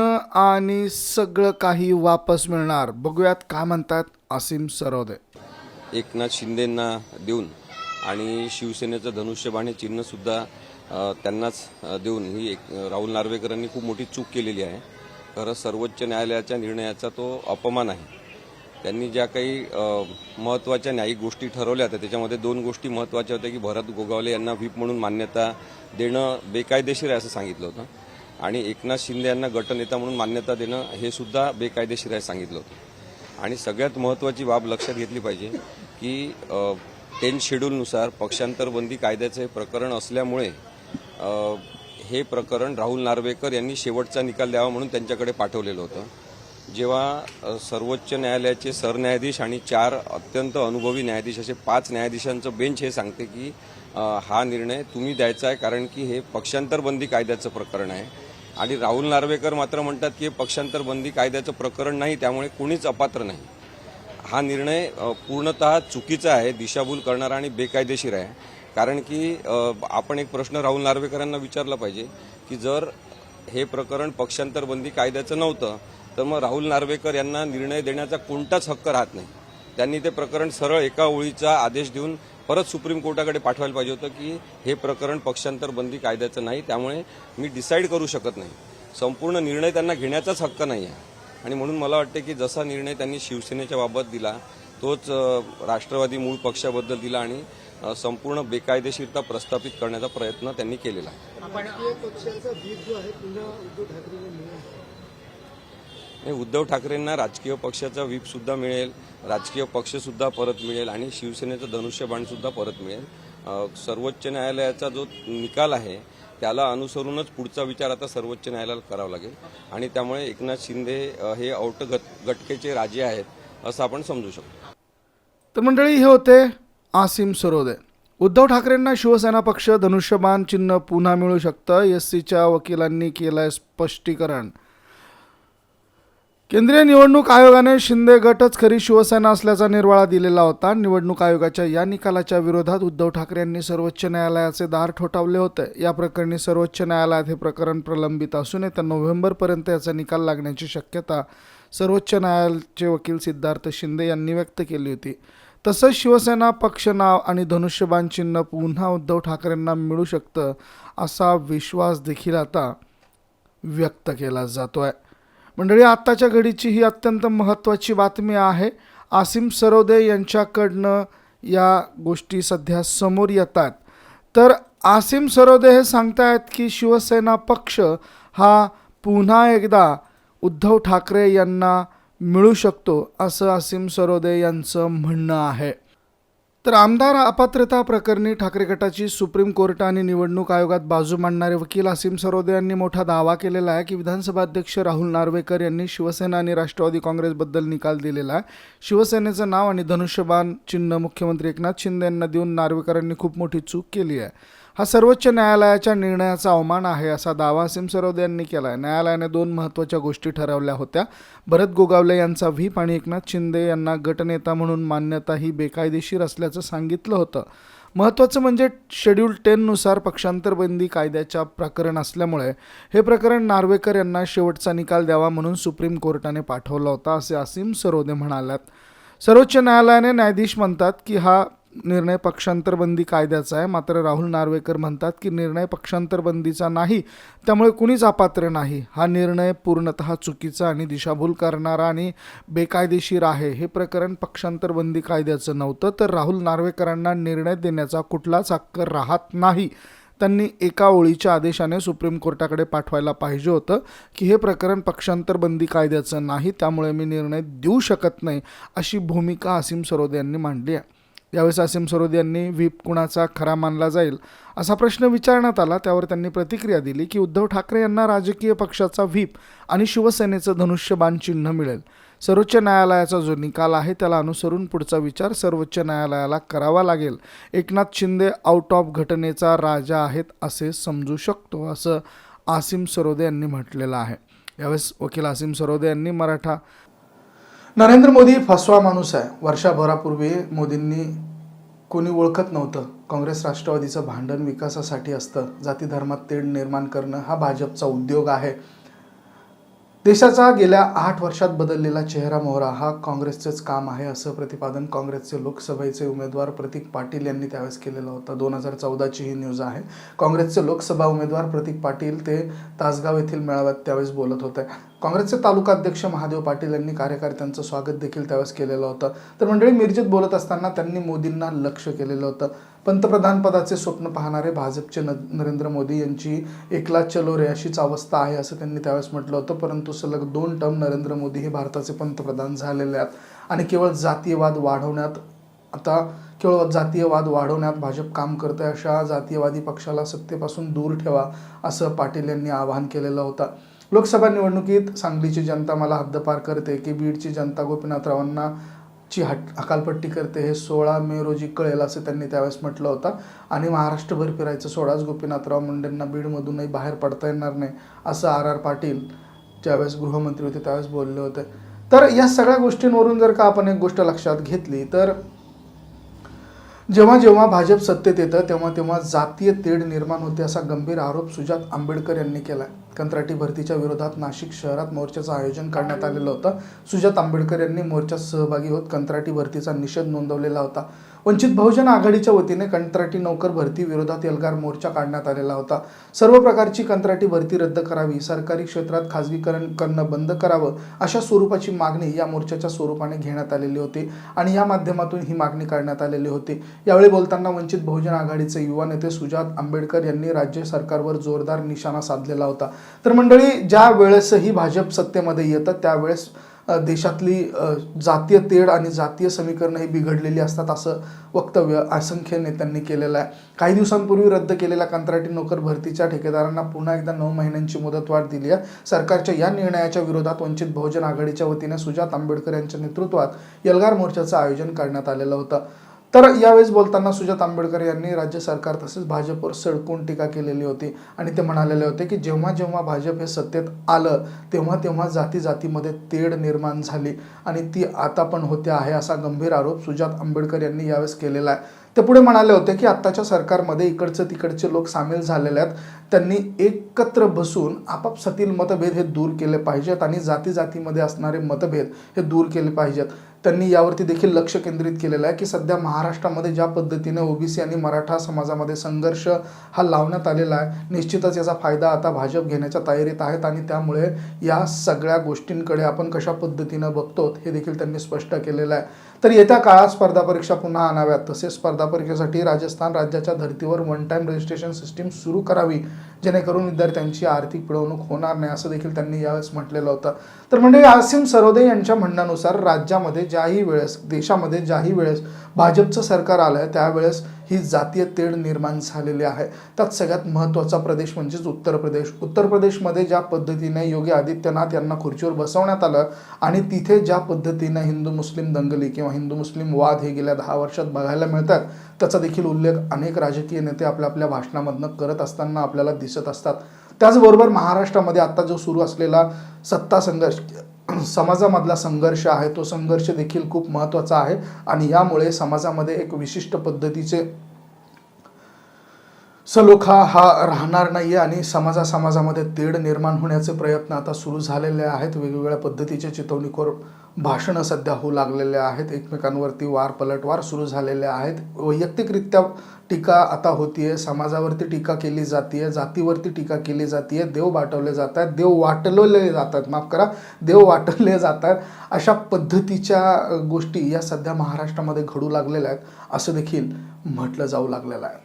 आणि सगळं काही वापस मिळणार. बघूयात काय म्हणतात असीम सरोदे. एकनाथ शिंदेंना देऊन आणि शिवसेनेचं धनुष्यबाण हे चिन्हसुद्धा त्यांनाच देऊन ही एक राहुल नार्वेकरांनी खूप मोठी चूक केलेली आहे. खरं सर्वोच्च न्यायालयाच्या निर्णयाचा तो अपमान आहे. त्यांनी ज्या काही महत्त्वाच्या न्यायिक गोष्टी ठरवल्या होत्या त्याच्यामध्ये दोन गोष्टी महत्त्वाच्या होत्या की भरत गोगावले यांना व्हीप म्हणून मान्यता देणं बेकायदेशीर आहे असं सांगितलं होतं. आणि एकनाथ शिंदे यांना गटनेता म्हणून मान्यता देणं हे सुद्धा बेकायदेशीर आहे सांगितलं होतं. आणि सगळ्यात महत्त्वाची बाब लक्षात घेतली पाहिजे की टेन शेड्यूलनुसार पक्षांतरबंदी कायद्याचे हे प्रकरण असल्यामुळे हे प्रकरण राहुल नार्वेकर यांनी शेवटचा निकाल द्यावा म्हणून त्यांच्याकडे पाठवलेलं होतं. जेव्हा सर्वोच्च न्यायालयाचे सरन्यायाधीश आणि चार अत्यंत अनुभवी न्यायाधीश असे पाच न्यायाधीशांचं बेंच हे सांगते की हा निर्णय तुम्ही द्यायचा आहे कारण की हे पक्षांतरबंदी कायद्याचं प्रकरण आहे. आणि राहुल नार्वेकर मात्र म्हणतात की पक्षांतर बंदी कायद्याचं प्रकरण नाही त्यामुळे कुणीच अपात्र नाही. हा निर्णय पूर्णतः चुकीचा आहे दिशाभूल करणारा आणि बेकायदेशीर आहे. कारण की आपण एक प्रश्न राहुल नार्वेकरांना विचारला पाहिजे की जर हे प्रकरण पक्षांतर बंदी कायद्याचं नव्हतं तर मग राहुल नार्वेकर यांना निर्णय देण्याचा कोणताच हक्क राहत नाही. त्यांनी ते प्रकरण सरळ एका ओळीचा आदेश देऊन परत सुप्रीम कोर्टाकडे पाठवायला पाहिजे होतं की हे प्रकरण पक्षांतरबंदी कायद्याचं नाही त्यामुळे मी डिसाईड करू शकत नाही. संपूर्ण निर्णय त्यांना घेण्याचाच हक्क नाही आहे आणि म्हणून मला वाटते की जसा निर्णय त्यांनी शिवसेनेच्या बाबत दिला तोच राष्ट्रवादी मूळ पक्षाबद्दल दिला आणि संपूर्ण बेकायदेशीरता प्रस्थापित करण्याचा प्रयत्न त्यांनी केलेला आहे राजकीय पक्षाचा बीज जो आहे पुन्हा उद्धव ठाकरेंना उद्धव ठाकरेंना राजकीय पक्षाचा व्हीप सुद्धा मिळेल राजकीय पक्षसुद्धा परत मिळेल आणि शिवसेनेचं धनुष्यबाणसुद्धा परत मिळेल. सर्वोच्च न्यायालयाचा जो निकाल आहे त्याला अनुसरूनच पुढचा विचार आता सर्वोच्च न्यायालयाला करावा लागेल. आणि त्यामुळे एकनाथ शिंदे हे औट गट गटकेचे राजे आहेत असं आपण समजू शकतो. तर मंडळी हे होते आसिम सरोदे. उद्धव ठाकरेंना शिवसेना पक्ष धनुष्यबाण चिन्ह पुन्हा मिळू शकतं. एस सीच्या वकिलांनी केलं स्पष्टीकरण. केंद्रीय निवडणूक आयोगाने शिंदे गटच खरी शिवसेना असल्याचा निर्वाळा दिलेला होता. निवडणूक आयोगाच्या या निकालाच्या विरोधात उद्धव ठाकरे यांनी सर्वोच्च न्यायालयाचे दार ठोठावले होते. या प्रकरणी सर्वोच्च न्यायालयात हे प्रकरण प्रलंबित असून येत्या नोव्हेंबरपर्यंत याचा निकाल लागण्याची शक्यता सर्वोच्च न्यायालयाचे वकील सिद्धार्थ शिंदे यांनी व्यक्त केली होती. तसंच शिवसेना पक्ष नाव आणि धनुष्यबाण चिन्ह पुन्हा उद्धव ठाकरेंना मिळू शकतं असा विश्वास देखील आता व्यक्त केला जातो आहे मंडळी आत्ताच्या घडीची ही अत्यंत महत्त्वाची बातमी आहे. आसिम सरोदे यांच्याकडनं या गोष्टी सध्या समोर येतात. तर आसिम सरोदे हे सांगतायत की शिवसेना पक्ष हा पुन्हा एकदा उद्धव ठाकरे यांना मिळू शकतो असं आसिम सरोदे यांचं म्हणणं आहे. तर आमदार अपात्रता प्रकरणी ठाकरे गटाची सुप्रीम कोर्ट आणि निवडणूक आयोगात बाजू मांडणारे वकील असीम सरोदे यांनी मोठा दावा केलेला आहे की विधानसभा अध्यक्ष राहुल नार्वेकर यांनी शिवसेना आणि राष्ट्रवादी काँग्रेसबद्दल निकाल दिलेला आहे. शिवसेनेचं नाव आणि धनुष्यबाण चिन्ह मुख्यमंत्री एकनाथ शिंदे यांना देऊन नार्वेकरांनी खूप मोठी चूक केली आहे. हा सर्वोच्च न्यायालयाच्या निर्णयाचा अवमान आहे असा दावा असीम सरोदे यांनी केला आहे न्यायालयाने दोन महत्त्वाच्या गोष्टी ठरवल्या होत्या. भरत गोगावले यांचा व्हीप आणि एकनाथ शिंदे यांना गटनेता म्हणून मान्यता ही बेकायदेशीर असल्याचं सांगितलं होतं. महत्त्वाचं म्हणजे शेड्यूल टेननुसार पक्षांतरबंदी कायद्याच्या प्रकरण असल्यामुळे हे प्रकरण नार्वेकर यांना शेवटचा निकाल द्यावा म्हणून सुप्रीम कोर्टाने पाठवला होता असे असीम सरोदे म्हणाल्यात. सर्वोच्च न्यायालयाने न्यायाधीश म्हणतात की हा निर्णय पक्षांतरबंदी कायद्याचा आहे. मात्र राहुल नार्वेकर म्हणतात की निर्णय पक्षांतरबंदीचा नाही त्यामुळे कुणीच अपात्र नाही. हा निर्णय पूर्णतः चुकीचा आणि दिशाभूल करणारा आणि बेकायदेशीर आहे. हे प्रकरण पक्षांतरबंदी कायद्याचं नव्हतं तर राहुल नार्वेकरांना निर्णय देण्याचा कुठलाच हक्क राहत नाही. त्यांनी एका ओळीच्या आदेशाने सुप्रीम कोर्टाकडे पाठवायला पाहिजे होतं की हे प्रकरण पक्षांतरबंदी कायद्याचं नाही त्यामुळे मी निर्णय देऊ शकत नाही अशी भूमिका असीम सरोदे यांनी मांडली आहे. यावेळेस असीम सरोदे यांनी व्हीप कुणाचा खरा मानला जाईल असा प्रश्न विचारण्यात आला. त्यावर त्यांनी प्रतिक्रिया दिली की उद्धव ठाकरे यांना राजकीय पक्षाचा व्हीप आणि शिवसेनेचं धनुष्यबाण चिन्ह मिळेल. सर्वोच्च न्यायालयाचा जो निकाल आहे त्याला अनुसरून पुढचा विचार सर्वोच्च न्यायालयाला करावा लागेल. एकनाथ शिंदे आउट ऑफ घटनेचा राजा आहेत असे समजू शकतो असं आसिम सरोदे यांनी म्हटलेलं आहे. यावेळेस वकील आसिम सरोदे यांनी मराठा नरेंद्र मोदी फसवा माणूस आहे. वर्षभरापूर्वी मोदींनी कोणी ओळखत नव्हतं. काँग्रेस राष्ट्रवादीचं भांडण विकासासाठी असतं. जाती धर्मात तेढ निर्माण करणं हा भाजपचा उद्योग आहे. देशाचा गेल्या आठ वर्षात बदललेला चेहरा मोहरा हा काँग्रेसचेच काम आहे असं प्रतिपादन काँग्रेसचे लोकसभेचे उमेदवार प्रतीक पाटील यांनी त्यावेळेस केलेलं होतं. दोन हजार चौदाची ही न्यूज आहे. काँग्रेसचे लोकसभा उमेदवार प्रतीक पाटील ते तासगाव येथील मेळाव्यात त्यावेळेस बोलत होते. काँग्रेसचे तालुका अध्यक्ष महादेव पाटील यांनी कार्यकर्त्यांचं स्वागत देखील त्यावेळेस केलेलं होतं. तर मंडळी मिरजेत बोलत असताना त्यांनी मोदींना लक्ष केलेलं होतं. पंतप्रधान पदाचे स्वप्न पाहणारे भाजपचे न नरेंद्र मोदी यांची एकला चलो रे अशीच अवस्था आहे असं त्यांनी त्यावेळेस म्हटलं होतं. परंतु सलग दोन टर्म नरेंद्र मोदी हे भारताचे पंतप्रधान झालेले आहेत. आणि केवळ जातीयवाद वाढवण्यात आता केवळ जातीयवाद वाढवण्यात भाजप काम करते अशा जातीयवादी पक्षाला सत्तेपासून दूर ठेवा असं पाटील यांनी आवाहन केलेलं होतं. लोकसभा निवडणुकीत सांगलीची जनता मला हद्दपार करते की बीडची जनता गोपीनाथरावांना ची हट हकालपट्टी करते हे सोळा मे रोजी कळेल असं त्यांनी त्यावेळेस म्हटलं होतं. आणि महाराष्ट्रभर फिरायचं सोळाच गोपीनाथराव मुंडेंना बीडमधूनही बाहेर पडता येणार नाही असं आर आर पाटील ज्यावेळेस गृहमंत्री होते त्यावेळेस बोलले होते. तर या सगळ्या गोष्टींवरून जर का आपण एक गोष्ट लक्षात घेतली तर जेव्हा जेव्हा भाजप सत्तेत येतं तेव्हा तेव्हा जातीय तेढ निर्माण होते असा गंभीर आरोप सुजात आंबेडकर यांनी केला आहे कंत्राटी भरतीच्या विरोधात नाशिक शहरात मोर्चाचं आयोजन करण्यात आलेलं होतं. सुजात आंबेडकर यांनी मोर्चात सहभागी होत कंत्राटी भरतीचा निषेध नोंदवलेला होता. वंचित बहुजन आघाडीच्या वतीने कंत्राटी नोकर भरती विरोधात एल्गार मोर्चा काढण्यात आलेला होता. सर्व प्रकारची कंत्राटी भरती रद्द करावी सरकारी क्षेत्रात खाजगीकरण करणं बंद करावं अशा स्वरूपाची मागणी या मोर्चाच्या स्वरूपाने घेण्यात आलेली होती आणि या माध्यमातून ही मागणी करण्यात आलेली होती. यावेळी बोलताना वंचित बहुजन आघाडीचे युवा नेते सुजात आंबेडकर यांनी राज्य सरकारवर जोरदार निशाणा साधलेला होता. तर मंडळी ज्या वेळेसही भाजप सत्तेमध्ये येतं त्यावेळेस देशातली जातीय तेढ आणि जातीय समीकरणं ही बिघडलेली असतात असं वक्तव्य असंख्य नेत्यांनी केलेलं आहे. काही दिवसांपूर्वी रद्द केलेल्या कंत्राटी नोकर भरतीच्या ठेकेदारांना पुन्हा एकदा नऊ महिन्यांची मुदतवाढ दिली आहे. सरकारच्या या निर्णयाच्या विरोधात वंचित बहुजन आघाडीच्या वतीने सुजात आंबेडकर यांच्या नेतृत्वात यलगार मोर्चाचं आयोजन करण्यात आलेलं होतं. तर यावेळेस बोलताना सुजात आंबेडकर यांनी राज्य सरकार तसेच भाजपवर सडकून टीका केलेली होती. आणि ते म्हणालेले होते की जेव्हा जेव्हा भाजप हे सत्तेत आलं तेव्हा तेव्हा जाती जातीमध्ये तेढ निर्माण झाली. आणि ती आता पण होते आहे असा गंभीर आरोप सुजात आंबेडकर यांनी यावेळेस केलेला आहे. ते पुढे म्हणाले होते की आत्ताच्या सरकारमध्ये इकडचे तिकडचे लोक सामील झालेले आहेत. त्यांनी एकत्र बसून आपापसातील मतभेद हे दूर केले पाहिजेत आणि जाती जातीमध्ये असणारे मतभेद हे दूर केले पाहिजेत. त्यांनी यावरती देखील लक्ष केंद्रित केलेलं आहे की सध्या महाराष्ट्रामध्ये ज्या पद्धतीने ओबीसी आणि मराठा समाजामध्ये संघर्ष हा लावण्यात आलेला आहे निश्चितच याचा फायदा आता भाजप घेण्याच्या तयारीत आहेत आणि त्यामुळे या सगळ्या गोष्टींकडे आपण कशा पद्धतीनं बघतो हे देखील त्यांनी स्पष्ट केलेलं आहे. तर येत्या काळात स्पर्धा परीक्षा पुन्हा आणाव्यात. तसेच स्पर्धा परीक्षेसाठी राजस्थान राज्याच्या धर्तीवर वन टाइम रजिस्ट्रेशन सिस्टीम सुरू करावी. जेणेकरून विद्यार्थ्यांची आर्थिक पिळवणूक होणार नाही असं देखील त्यांनी यावेळेस म्हटलेलं होतं. तर म्हणजे आसिम सरोदे यांच्या म्हणण्यानुसार राज्यामध्ये ज्याही वेळेस देशामध्ये ज्याही वेळेस भाजपचं सरकार आलं आहे त्यावेळेस ही जातीय तेढ निर्माण झालेली आहे. त्यात सगळ्यात महत्त्वाचा प्रदेश म्हणजेच उत्तर प्रदेश. उत्तर प्रदेशमध्ये ज्या पद्धतीने योगी आदित्यनाथ यांना खुर्चीवर बसवण्यात आलं आणि तिथे ज्या पद्धतीने हिंदू मुस्लिम दंगली किंवा हिंदू मुस्लिम वाद हे गेल्या दहा वर्षात बघायला मिळतात त्याचा देखील उल्लेख अनेक राजकीय नेते आपल्या आपल्या भाषणामधनं करत असताना आपल्याला दिसत असतात. त्याचबरोबर महाराष्ट्रामध्ये आता जो सुरू असलेला सत्ता संघर्ष समाजामधला संघर्ष आहे तो संघर्ष देखील खूप महत्त्वाचा आहे आणि यामुळे समाजामध्ये एक विशिष्ट पद्धतीचे सलोखा हा राहणार नाही आहे आणि समाजा समाजामध्ये तेढ निर्माण होण्याचे प्रयत्न आता सुरू झालेले आहेत. वेगवेगळ्या पद्धतीचे चितवणीखोर भाषणं सध्या होऊ लागलेले आहेत. एकमेकांवरती वार पलटवार सुरू झालेले आहेत. वैयक्तिकरित्या टीका आता होतीये. समाजावरती टीका केली जातीये जातीवरती टीका केली जातीये. देव वाटवले जात आहेत देव वाटवले जातात माफ करा देव वाटवले जात आहेत अशा पद्धतीच्या गोष्टी या सध्या महाराष्ट्रामध्ये घडू लागलेल्या आहेत असं देखील म्हटलं जाऊ लागलेलं आहे.